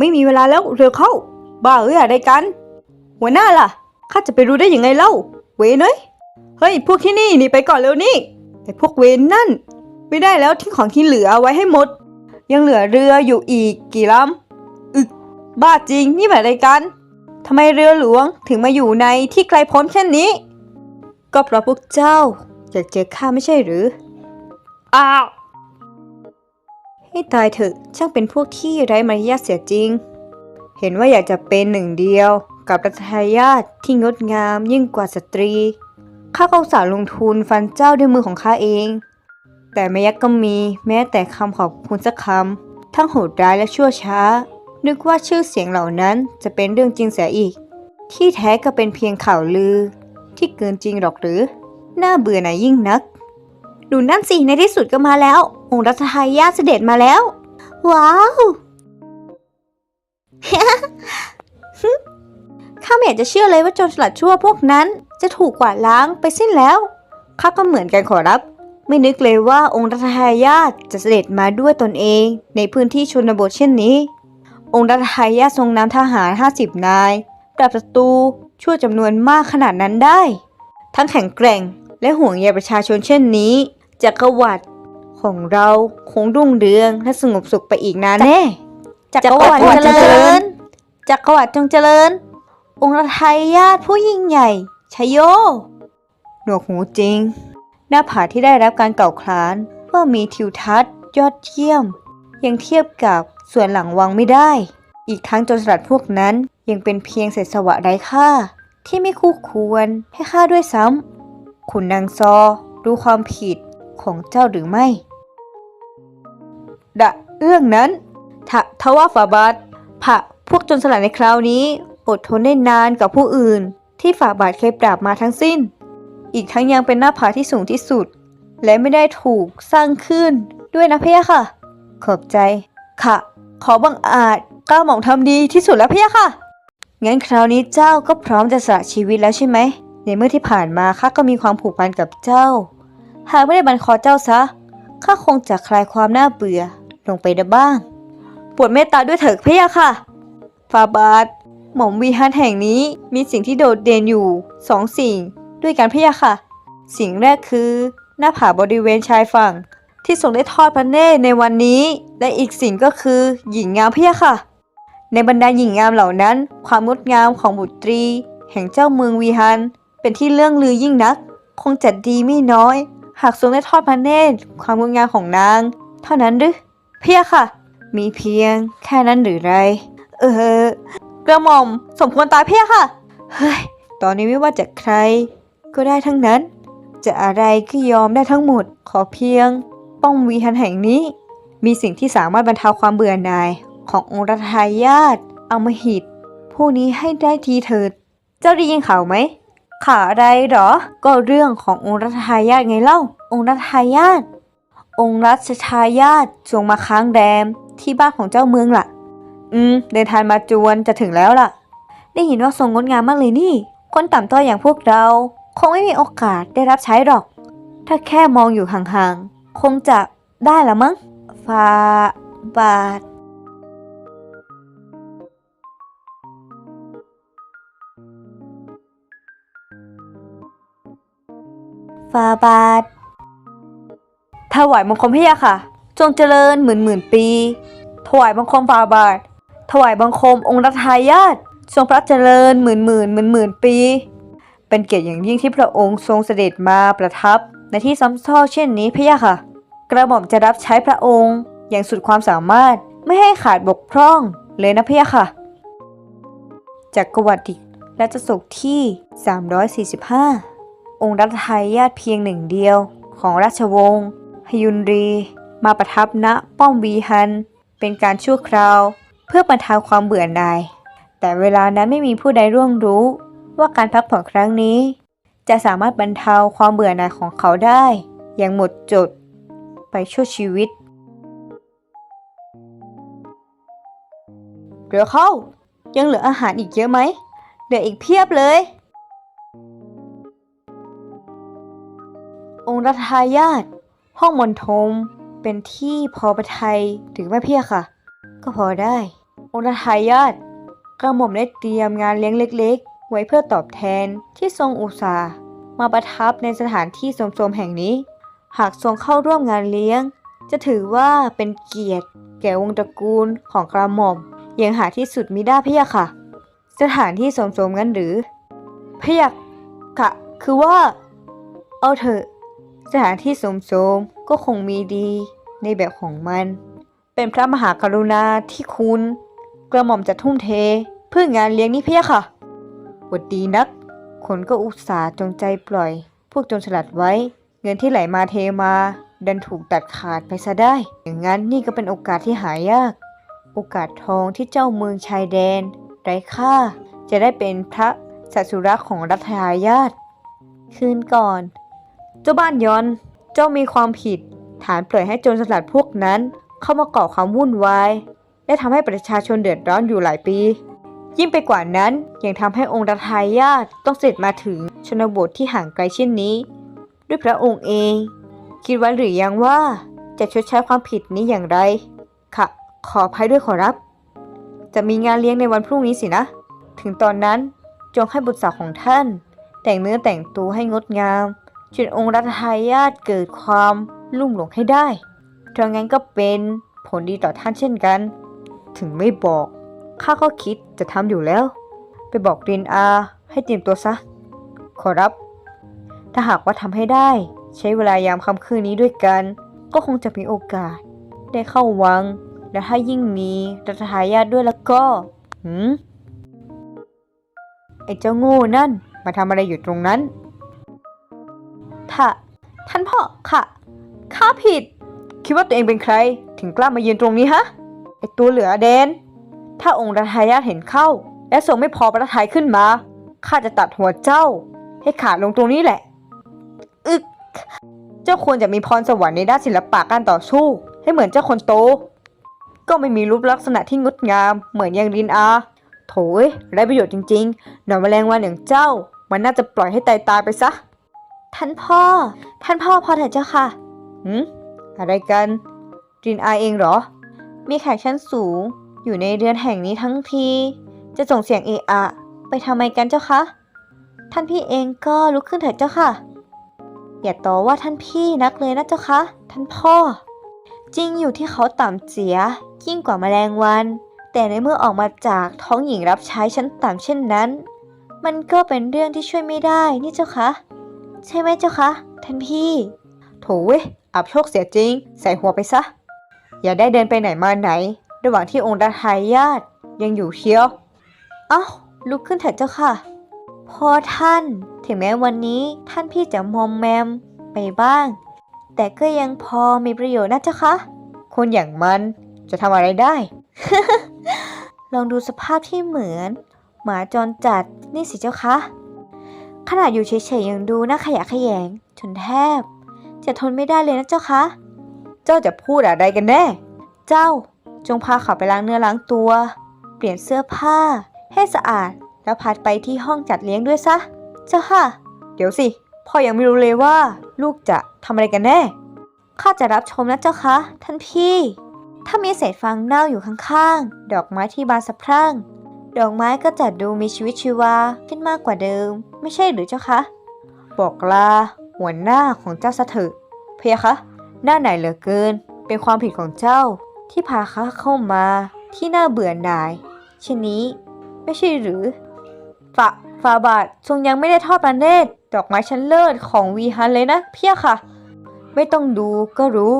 ไม่มีเวลาแล้วเร็วเข้า บ้าเอ้ยอะไรกัน หัวหน้าล่ะข้าจะไปรู้ได้ยังไงเล่า เวนเอ้ยเฮ้ยพวกที่นี่หนีไปก่อนเร็วนี่ไอ้พวกเวนนั่น ไม่ได้แล้วทิ้งของที่เหลือเอาไว้ให้หมด ยังเหลือเรืออยู่อีกกี่ลำอึกบ้าจริงนี่แบบอะไรกันทำไมเรือหลวงถึงมาอยู่ในที่ไกลโพ้นเช่นนี้ ก็เพราะพวกเจ้าอยากเจอข้าไม่ใช่หรืออ้าว ให้ตายเถอะช่างเป็นพวกที่ไร้มารยาทเสียจริง เห็นว่าอยากจะเป็นหนึ่งเดียว กับรัชทายาทที่งดงามยิ่งกว่าสตรี ข้าก็อุตส่าห์ลงทุนฟันเจ้าด้วยมือของข้าเอง แต่ไม่ยักก็มีแม้แต่คำขอบคุณสักคำทั้งโหดร้ายและชั่วช้า นึกว่าชื่อเสียงเหล่านั้นจะเป็นเรื่องจริงเสียอีก ที่แท้ก็เป็นเพียงข่าวลือ ที่เกินจริงหรอกหรือ น่าเบื่อหน่ายยิ่งนัก ดูนั่นสิในที่สุดก็มาแล้ว องค์รัชทายาทเสด็จมาแล้ว ว้าวข้าไม่อยากจะเชื่อเลยว่าโจรสลัดชั่วพวกนั้น จะถูกกวาดล้างไปสิ้นแล้วข้าก็เหมือนกันขอรับ ไม่นึกเลยว่าองค์รัชทายาทจะเสด็จมาด้วยตนเอง ในพื้นที่ชนบทเช่นนี้ องค์รัชทายาททรงนำทหาร 50 นายปราบศัตรูชั่วจำนวนมากขนาดนั้นได้ ทั้งแข็งแกร่งและห่วงใยประชาชนเช่นนี้ จักรวรรดิของเราคงรุ่งเรืองและสงบสุขไปอีกนานแน่จักรวรรดิเจริญ จักรวรรดิจงเจริญ องค์รัชทายาทผู้ยิ่งใหญ่ชัยโย หนวกหูจริง หน้าผาที่ได้รับการกล่าวขานว่ามีทิวทัศน์ ยอดเยี่ยม ยังเทียบกับส่วนหลังวังไม่ได้ อีกทั้งโจรสลัดพวกนั้นยังเป็นเพียงเศษสวะไร้ค่า ที่ไม่คู่ควรให้ข้าด้วยซ้ำคุณนางซอรู้ความผิด ของเจ้าหรือไม่ดะเรื่องนั้นทะทว่าฝาบาทพระพวกจนสลัดในคราวนี้ อดทนได้นานกับผู้อื่น ที่ฝ่าบาทเคยปราบมาทั้งสิ้น อีกทั้งยังเป็นหน้าผาที่สูงที่สุด และไม่ได้ถูกสร้างขึ้นด้วยนะเพียค่ะ ขอบใจ ค่ะ ขอบังอาจก้าหม่อมทำดีที่สุดแล้วเพียค่ะ งั้นคราวนี้เจ้าก็พร้อมจะสละชีวิตแล้วใช่ไหม ในเมื่อที่ผ่านมาข้าก็มีความผูกพันกับเจ้า หากไม่ได้บันคอเจ้าซะ ข้าคงจะคลายความน่าเบื่อลงไปได้บ้างปวดเมตตาด้วยเถิดพะยะค่ะ ฟาบาทหม่อมวีฮันแห่งนี้มีสิ่งที่โดดเด่นอยู่สองสิ่งด้วยกันพะยะค่ะ สิ่งแรกคือ หน้าผาบริเวณชายฝั่ง ที่ทรงได้ทอดพระเนตรในวันนี้ และอีกสิ่งก็คือหญิงงามพะยะค่ะ ในบรรดาหญิงงามเหล่านั้น ความงดงามของบุตรี แห่งเจ้าเมืองวีฮัน เป็นที่เรื่องลือยิ่งนัก คงจัดดีไม่น้อย หากทรงได้ทอดพระเนตรความงดงามของนาง เท่านั้นหรือเพียค่ะ มีเพียงแค่นั้นหรือไร เออ กระหม่อมสมควรตายเพียค่ะ เฮ้ย ตอนนี้ไม่ว่าจะใคร ก็ได้ทั้งนั้น จะอะไรก็ยอมได้ทั้งหมด ขอเพียง ป้องวีฮันแห่งนี้ มีสิ่งที่สามารถบรรเทาความเบื่อหน่ายขององค์รัชทายาทอมหิต ผู้นี้ให้ได้ทีเถิด เจ้าได้ยินข่าวไหม ขาอะไรหรอ ก็เรื่องขององค์รัชทายาทไงเล่า องค์รัชทายาทองค์รัชทายาทจงมาค้างแรมที่บ้านของเจ้าเมืองล่ะ อืม เดินทางมาจวนจะถึงแล้วล่ะ ได้ยินว่าทรงงดงามมากเลยนี่ คนต่ำต้อยอย่างพวกเรา คงไม่มีโอกาสได้รับใช้หรอก ถ้าแค่มองอยู่ห่างๆ คงจะได้ละมั้งฟาบาท ฟาบาทถวายบังคมพระยาค่ะ จงเจริญหมื่นหมื่นปี ถวายบังคมฟาบาท ถวายบังคมองค์รัชทายาททรงพระเจริญหมื่นหมื่นหมื่นหมื่นปี เป็นเกียรติอย่างยิ่งที่พระองค์ทรงเสด็จมาประทับ ในที่ซ้ำซ้อเช่นนี้พระยาค่ะ กระหม่อมจะรับใช้พระองค์อย่างสุดความสามารถไม่ให้ขาดบกพร่องเลยนะพระยาค่ะ จากกวัติราชสกที่ 345 องค์รัชทายาทเพียงหนึ่งเดียวของราชวงศ์ฮยุนรี มาประทับณป้อมวีฮัน เป็นการชั่วคราว เพื่อบรรเทาความเบื่อหน่าย แต่เวลานั้นไม่มีผู้ใดร่วงรู้ ว่าการพักผ่อนครั้งนี้ จะสามารถบรรเทาความเบื่อหน่ายของเขาได้ อย่างหมดจด ไปชั่วชีวิตเดี๋ยวเข้า ยังเหลืออาหารอีกเยอะไหมเหลืออีกเพียบเลย องค์รัชทายาทห้องมณฑมเป็นที่พอประทัยหรือไม่เพียค่ะ ก็พอได้ องค์ทายาทกระหม่อมได้เตรียมงานเลี้ยงเล็ก ๆ ไว้เพื่อตอบแทนที่ทรงอุตสาห์มาประทับในสถานที่โสมแห่งนี้ หากทรงเข้าร่วมงานเลี้ยง จะถือว่าเป็นเกียรติ แก่วงตระกูลของกระหม่อมยังหาที่สุดมิได้พะยค่ะ สถานที่โสมๆงั้นหรือพะยกะคือว่า เอาเถอะ สถานที่สมโสมก็คงมีดีในแบบของมัน เป็นพระมหากรุณาที่คุณ กระหม่อมจะทุ่มเท เพื่องานเลี้ยงนี้เพียค่ะบทดีนัก คนก็อุตส่าห์จงใจปล่อย พวกจรสลัดไว้ เงินที่ไหลมาเทมา ดันถูกตัดขาดไปซะได้ อย่างนั้นนี่ก็เป็นโอกาสที่หายาก โอกาสทองที่เจ้าเมืองชายแดน ไร้ค่า จะได้เป็นพระสัสุรักของรัฐทายาทคืนก่อน เจ้าบ้านยอน เจ้ามีความผิด ฐานปล่อยให้โจรสลัดพวกนั้น เข้ามาก่อความวุ่นวายและทำให้ประชาชนเดือดร้อนอยู่หลายปี ยิ่งไปกว่านั้นยังทำให้องค์รัฐายาทต้องเสด็จมาถึงชนบทที่ห่างไกลเช่นนี้ ด้วยพระองค์เอง คิดไว้หรือยังว่าจะชดใช้ความผิดนี้อย่างไรค่ะ ขออภัยด้วยขอรับ จะมีงานเลี้ยงในวันพรุ่งนี้สินะ ถึงตอนนั้นจงให้บุตรสาวของท่าน แต่งเนื้อแต่งตัวให้งดงาม จนองค์รัฐทายาทเกิดความลุ่มหลงให้ได้เพรางั้นก็เป็นผลดีต่อท่านเช่นกัน ถึงไม่บอก ข้าก็คิดจะทำอยู่แล้ว ไปบอกรินอา ให้เตรียมตัวซะ ขอรับ ถ้าหากว่าทำให้ได้ ใช้เวลายามค่ำคืนนี้ด้วยกัน ก็คงจะมีโอกาส ได้เข้าวัง และถ้ายิ่งมีรัฐทายาทด้วยแล้วก็หืมไอ้เจ้าโง่นั่น มาทำอะไรอยู่ตรงนั้น ท่าท่านพ่อค่ะ ข้าผิด คิดว่าตัวเองเป็นใคร ถึงกล้ามายืนตรงนี้ฮะ ไอตัวเหลือแดน ถ้าองค์รัฐายาทเห็นเข้า และทรงไม่พอประทัยขึ้นมา ข้าจะตัดหัวเจ้า ให้ขาดลงตรงนี้แหละ อึก เจ้าควรจะมีพรสวรรค์ในด้านศิลปะการต่อสู้ ให้เหมือนเจ้าคนโต ก็ไม่มีรูปลักษณะที่งดงาม เหมือนอย่างรินอา โถยไร้ประโยชน์จริงๆ หนอนแมลงวันอย่างเจ้า มันน่าจะปล่อยให้ตายตายไปซะ ท่านพ่อ ท่านพ่อพอเถอะเจ้าค่ะหืมอะไรกันรินอาเองเหรอ มีแขกชั้นสูง อยู่ในเรือนแห่งนี้ทั้งที จะส่งเสียงเอะอะ ไปทำไมกันเจ้าคะ ท่านพี่เองก็ลุกขึ้นเถิดเจ้าค่ะ อย่าต่อว่าท่านพี่นักเลยนะเจ้าคะ ท่านพ่อ จริงอยู่ที่เขาต่ำเสีย ยิ่งกว่าแมลงวัน แต่ในเมื่อออกมาจากท้องหญิงรับใช้ชั้นต่ำเช่นนั้น มันก็เป็นเรื่องที่ช่วยไม่ได้นี่เจ้าคะ ใช่ไหมเจ้าคะท่านพี่โถเว้ยอับโชคเสียจริง ใส่หัวไปซะ อย่าได้เดินไปไหนมาไหน ระหว่างที่องค์รัฐายาทยังอยู่เชียว เอ้าลุกขึ้นเถิดเจ้าค่ะพ่อท่าน ถึงแม้วันนี้ท่านพี่จะมอมแมมไปบ้าง แต่ก็ยังพอมีประโยชน์นะเจ้าคะคนอย่างมันจะทำอะไรได้ ลองดูสภาพที่เหมือน หมาจรจัดนี่สิเจ้าคะ ขนาดอยู่เฉยๆยังดูน่าขยะแขยงจนแทบ จะทนไม่ได้เลยนะเจ้าคะ เจ้าจะพูดอะไรกันแน่ เจ้าจงพาเขาไปล้างเนื้อล้างตัว เปลี่ยนเสื้อผ้า ให้สะอาด แล้วพาไปที่ห้องจัดเลี้ยงด้วยซะ เจ้าค่ะ เดี๋ยวสิ พ่อยังไม่รู้เลยว่า ลูกจะทำอะไรกันแน่ ข้าจะรับชมนะเจ้าคะ ท่านพี่ ถ้ามีเศษฟางเน่าอยู่ข้างๆ ดอกไม้ที่บานสะพรั่ง ดอกไม้ก็จะดูมีชีวิตชีวาขึ้นมากกว่าเดิม ไม่ใช่หรือเจ้าคะ บอกลา หัวหน้าของเจ้าซะเถอะเพียคะหน้าไหนเหลือเกิน เป็นความผิดของเจ้า ที่พาข้าเข้ามาที่น่าเบื่อหน่ายเช่นนี้ ไม่ใช่หรือฝาฝาบาททรงยังไม่ได้ทอดประเนตรดอกไม้ชั้นเลิศของวีฮันเลยนะเพียค่ะ ไม่ต้องดูก็รู้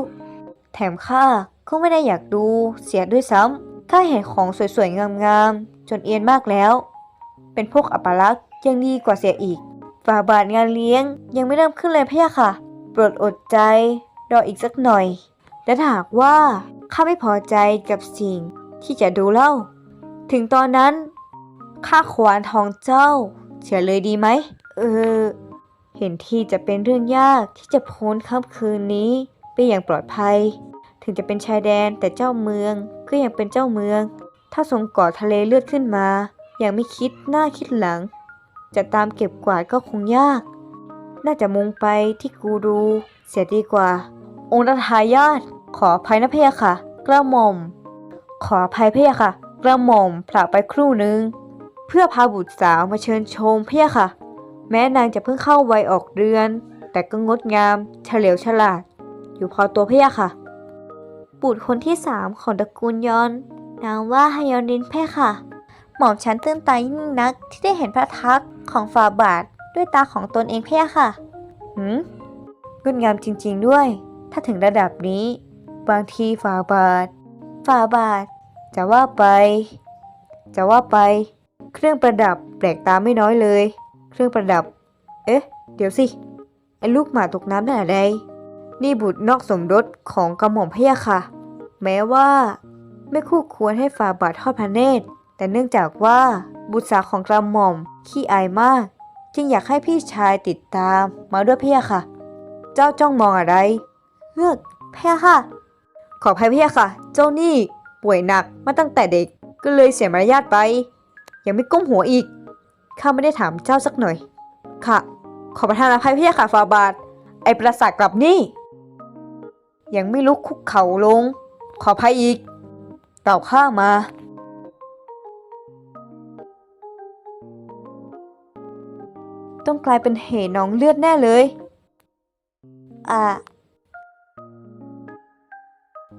แถมข้าก็ไม่ได้อยากดูเสียด้วยซ้ำข้าเห็นของสวยๆงามๆ จนเอียนมากแล้ว เป็นพวกอัปลักษ์ยังดีกว่าเสียอีกฝ่าบาทงานเลี้ยงยังไม่เริ่มขึ้นเลยพี่ค่ะ โปรดอดใจ รออีกสักหน่อย และถ้าหากว่าข้าไม่พอใจกับสิ่งที่จะดูเล่า ถึงตอนนั้นข้าควานทองเจ้าเสียเลยดีไหม เออ เห็นที่จะเป็นเรื่องยากที่จะพ้นค่ำคืนนี้ไปอย่างปลอดภัย ถึงจะเป็นชายแดนแต่เจ้าเมืองก็ยังเป็นเจ้าเมือง ถ้าทรงก่อทะเลเลือดขึ้นมา อย่างไม่คิดหน้าคิดหลัง จะตามเก็บกวาดก็คงยาก น่าจะมุ่งไปที่กูรูเสียดีกว่า องค์รัฐายาทขออภัยนะพะยะค่ะ กระหม่อม ขออภัยพะยะค่ะ กระหม่อมผละไปครู่หนึ่งเพื่อพาบุตรสาวมาเชิญชมเพี่ยค่ะ แม้นางจะเพิ่งเข้าวัยออกเรือน แต่ก็งดงามเฉลียวฉลาด อยู่พอตัวเพี่ยค่ะบุตรคนที่สามของตระกูลยอน นามว่าฮยอนดินเพ่ค่ะ หม่อมฉันตื่นตายิ่งนักที่ได้เห็นพระทักษ์ของฝ่าบาทด้วยตาของตนเองเพ่ค่ะ หืมงดงามจริงๆด้วย ถ้าถึงระดับนี้ บางทีฝ่าบาท ฝ่าบาท จะว่าไป จะว่าไป เครื่องประดับแปลกตาไม่น้อยเลย เครื่องประดับ เอ๊ะ เดี๋ยวสิ ไอ้ลูกหมาตกน้ำนั่นอะไร นี่บุตรนอกสมรสของกระหม่อมพะยะค่ะ แม้ว่า ไม่คู่ควรให้ฝ่าบาททอดพระเนตร แต่เนื่องจากว่าบุตรสาวของกระหม่อมขี้อายมาก จึงอยากให้พี่ชายติดตามมาด้วยเพะยค่ะ เจ้าจ้องมองอะไรเฮือกพะยค่ะ ขออภัยพะยค่ะ เจ้านี่ป่วยหนักมาตั้งแต่เด็กก็เลยเสียมารยาทไป ยังไม่ก้มหัวอีกข้าไม่ได้ถามเจ้าสักหน่อย ค่ะ ขอประทานอภัยพะยค่ะฟาบาท ไอประสาทกลับนี่ ยังไม่ลุกคุกเข่าลง ขออภัยอีก เต่าข้ามา ต้องกลายเป็นเหนองเลือดแน่เลย อ่า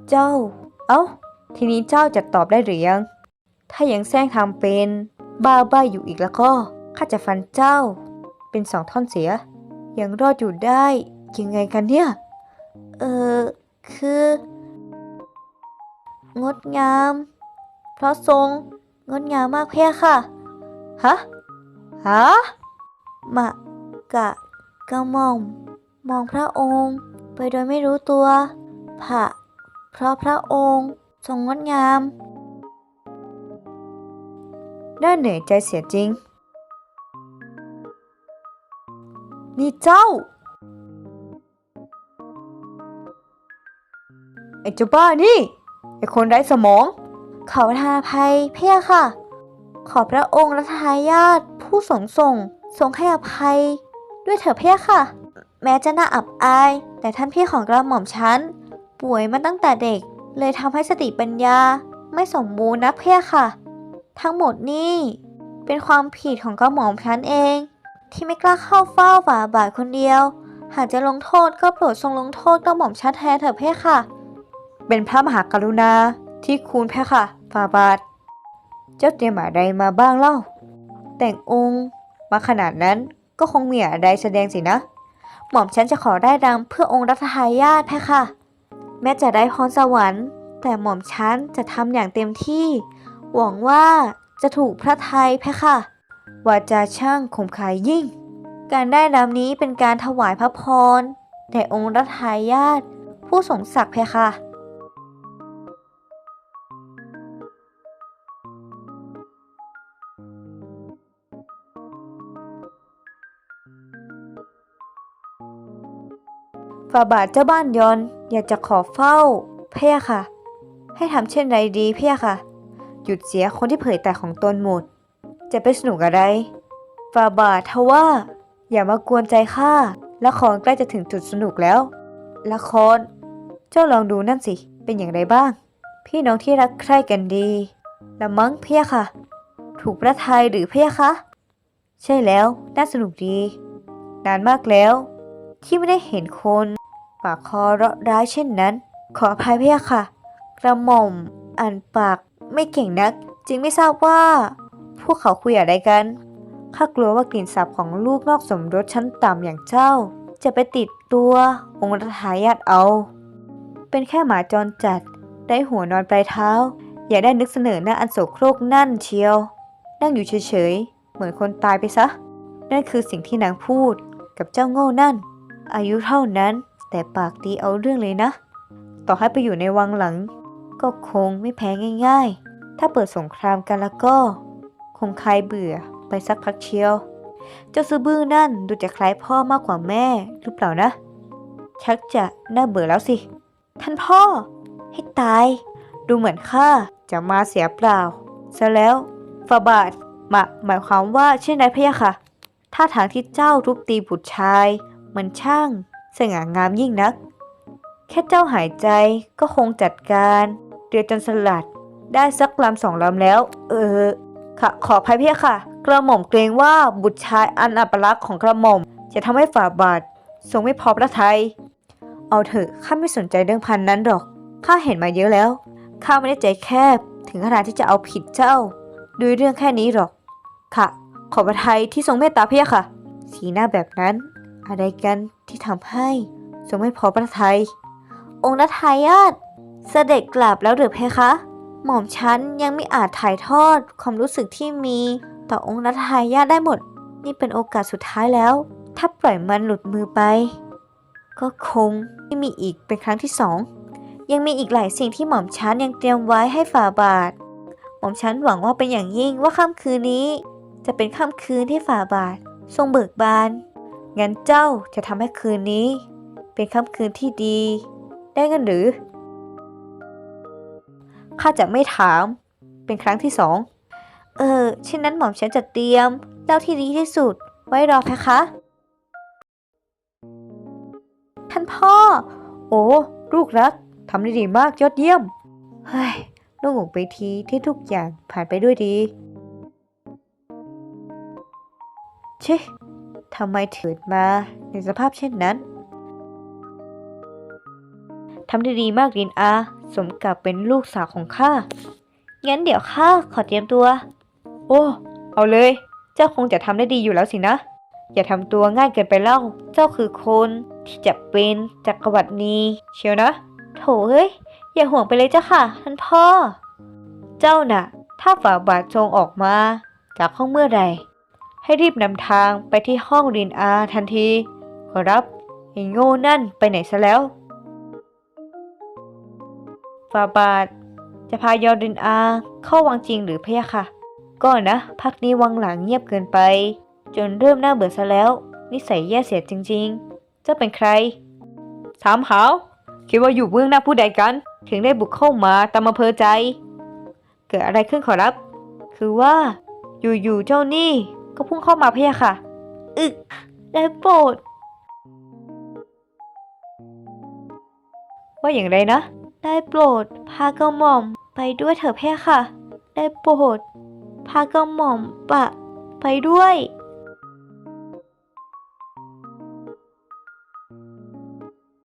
เจ้า เอ้า ทีนี้เจ้าจะตอบได้หรือยัง ถ้ายังแซงทำเป็น บ้าบ้าอยู่อีกแล้วก็ ข้าจะฟันเจ้า เป็นสองท่อนเสีย ยังรอดอยู่ได้ ยังไงกันเนี่ย เออคือ งดงาม เพราะทรงงดงามมากเพียค่ะ ฮะ ฮะ มะกะกระหม่อม มองพระองค์ ไปโดยไม่รู้ตัวผะเพราะพระองค์ทรงงดงาม น่าเหนื่อยใจเสียจริง นี่เจ้า ไอ้เจ้าบ้านี่ ไอ้คนไร้สมอง เขอประทานภัยเพียค่ะ ขอพระองค์และทายาทผู้สงส่งทรงให้อภัย ด้วยเถอะเพียค่ะ แม้จะน่าอับอาย แต่ท่านพี่ของกระหม่อมฉันป่วยมาตั้งแต่เด็ก เลยทำให้สติปัญญาไม่สมบูรณ์นะเพียค่ะ ทั้งหมดนี่เป็นความผิดของกระหม่อมฉันเอง ที่ไม่กล้าเข้าเฝ้าฝ่าบาทคนเดียว หากจะลงโทษก็โปรดทรงลงโทษกระหม่อมชันแทนเถอะเพ่ค่ะ เป็นพระมหากรุณาที่คุณเพ่ค่ะฝ่าบาท เจ้าเตรียมอะไรมาบ้างเล่า แต่งองค์มาขนาดนั้นก็คงมีอะไรแสดงสินะ หม่อมฉันจะขอได้รำเพื่อองค์รัชทายาทเพ่ค่ะ แม้จะได้พรสวรรค์ แต่หม่อมฉันจะทำอย่างเต็มที่ หวังว่าจะถูกพระไทยเพ่ค่ะวาจาช่างคมขายยิ่ง การได้รำนี้เป็นการถวายพระพรแด่องค์รัชทายาทผู้สงศักดิ์เพคะ ฝ่าบาทเจ้าบ้านยอนอยากจะขอเฝ้าเพียค่ะ ให้ทำเช่นไรดีเพียค่ะ หยุดเสียคนที่เผยแต่ของตนหมด จะไปสนุกอะไรฟาบาททว่า อย่ามากวนใจข้าละครใกล้จะถึงจุดสนุกแล้ว ละคร เจ้าลองดูนั่นสิ เป็นอย่างไรบ้าง พี่น้องที่รักใคร่กันดี ละมั้งเพียค่ะ ถูกพระทัยหรือเพียคะ ใช่แล้ว น่าสนุกดี นานมากแล้ว ที่ไม่ได้เห็นคน ปากคอเราะร้ายเช่นนั้น ขออภัยเพียค่ะ กระหม่อมอ่านปากไม่เก่งนัก จึงไม่ทราบว่า พวกเขาคุยอะไรกันข้ากลัวว่ากลิ่นสาบของลูกนอกสมรสชั้นต่ำอย่างเจ้า จะไปติดตัวองค์รัชายาทเอา เป็นแค่หมาจรจัด ได้หัวนอนปลายเท้า อย่าได้นึกเสนอหน้าอันโสโครกนั่นเชียว นั่งอยู่เฉยๆ เหมือนคนตายไปซะ นั่นคือสิ่งที่นางพูดกับเจ้าโง่นั่น อายุเท่านั้น แต่ปากดีเอาเรื่องเลยนะ ต่อให้ไปอยู่ในวังหลัง ก็คงไม่แพ้ง่าย ๆ ถ้าเปิดสงครามกันแล้วก็ คงคลายเบื่อไปสักพักเชียว เจ้าซื้อบื้อนั่นดูจะคล้ายพ่อมากกว่าแม่หรือเปล่านะ ชักจะน่าเบื่อแล้วสิ ท่านพ่อ ให้ตาย ดูเหมือนข้าจะมาเสียเปล่าซะแล้วฟาบาทมาหมายความว่าเช่นไรพะยะค่ะท่าทางที่เจ้าทุบตีบุตรชาย มันช่าง สง่างามยิ่งนัก แค่เจ้าหายใจก็คงจัดการเรือจนสลัดได้สักลำสองลำแล้ว เออค่ะขออภัยเพียค่ะ กระหม่อมเกรงว่าบุตรชายอันอัปลักษณ์ของกระหม่อม จะทำให้ฝ่าบาททรงไม่พอพระทัยเอาเถอะข้าไม่สนใจเรื่องพันนั้นหรอกข้าเห็นมาเยอะแล้วข้าไม่ได้ใจแคบ ถึงขนาดที่จะเอาผิดเจ้าด้วยเรื่องแค่นี้หรอก ค่ะ ขอพระทัยที่ทรงเมตตาเพียค่ะ สีหน้าแบบนั้น อะไรกัน ที่ทำให้ทรงไม่พอพระทัย องค์นทายาทเสด็จกลับแล้วหรือเพคะ หม่อมฉันยังไม่อาจถ่ายทอดความรู้สึกที่มีต่อองค์นทายาทได้หมด นี่เป็นโอกาสสุดท้ายแล้ว ถ้าปล่อยมันหลุดมือไป ก็คงไม่มีอีกเป็นครั้งที่สอง ยังมีอีกหลายสิ่งที่หม่อมฉันยังเตรียมไว้ให้ฝ่าบาท หม่อมฉันหวังว่าเป็นอย่างยิ่งว่าค่ำคืนนี้ จะเป็นค่ำคืนที่ฝ่าบาท ทรงเบิกบาน งั้นเจ้าจะทำให้คืนนี้ เป็นค่ำคืนที่ดี ได้กันหรือ ข้าจะไม่ถาม เป็นครั้งที่สอง เออเช่นนั้นหม่อมฉันจะเตรียมเหล้าที่ดีที่สุด ไว้รอเพคะ ท่านพ่อ โอ้ ลูกรักทำได้ดีมากยอดเยี่ยม เฮ้ยโล่งอกไปทีที่ทุกอย่างผ่านไปด้วยดีชิำไมถือมาในสภาพเช่นนั้นทำได้ดีมากลินอา สมกับเป็นลูกสาวของข้า งั้นเดี๋ยวข้าขอเตรียมตัว โอ้ เอาเลย เจ้าคงจะทำได้ดีอยู่แล้วสินะ อย่าทำตัวง่ายเกินไปเล่า เจ้าคือคนที่จะเป็นจักรวรรดินีเชียวนะ โถเฮ้ย อย่าห่วงไปเลยเจ้าค่ะ ท่านพ่อ เจ้าน่ะ ถ้าฝ่าบาททรงออกมา จากห้องเมื่อใด ให้รีบนำทางไปที่ห้องรินอาทันทีขอรับไอ้โง่นั่นไปไหนซะแล้วฟาบาทจะพายอรินอาเข้าวังจริงหรือพะยะค่ะ ก็นะ พักนี้วังหลังเงียบเกินไป จนเริ่มน่าเบื่อซะแล้ว นิสัยแย่เสียจริงๆเจ้าเป็นใคร ถามหาวคิดว่าอยู่เบื้องหน้าผู้ใดกัน ถึงได้บุกเข้ามาตามอำเภอใจ เกิดอะไรขึ้นขอรับ คือว่า อยู่ๆเจ้านี่ ก็พุ่งเข้ามาพะยะค่ะ อึกได้โปรด ว่าอย่างไรนะ ได้โปรด พากระหม่อมไปด้วยเถอะเพคะค่ะ ได้โปรด พากระหม่อมปะ ไปด้วย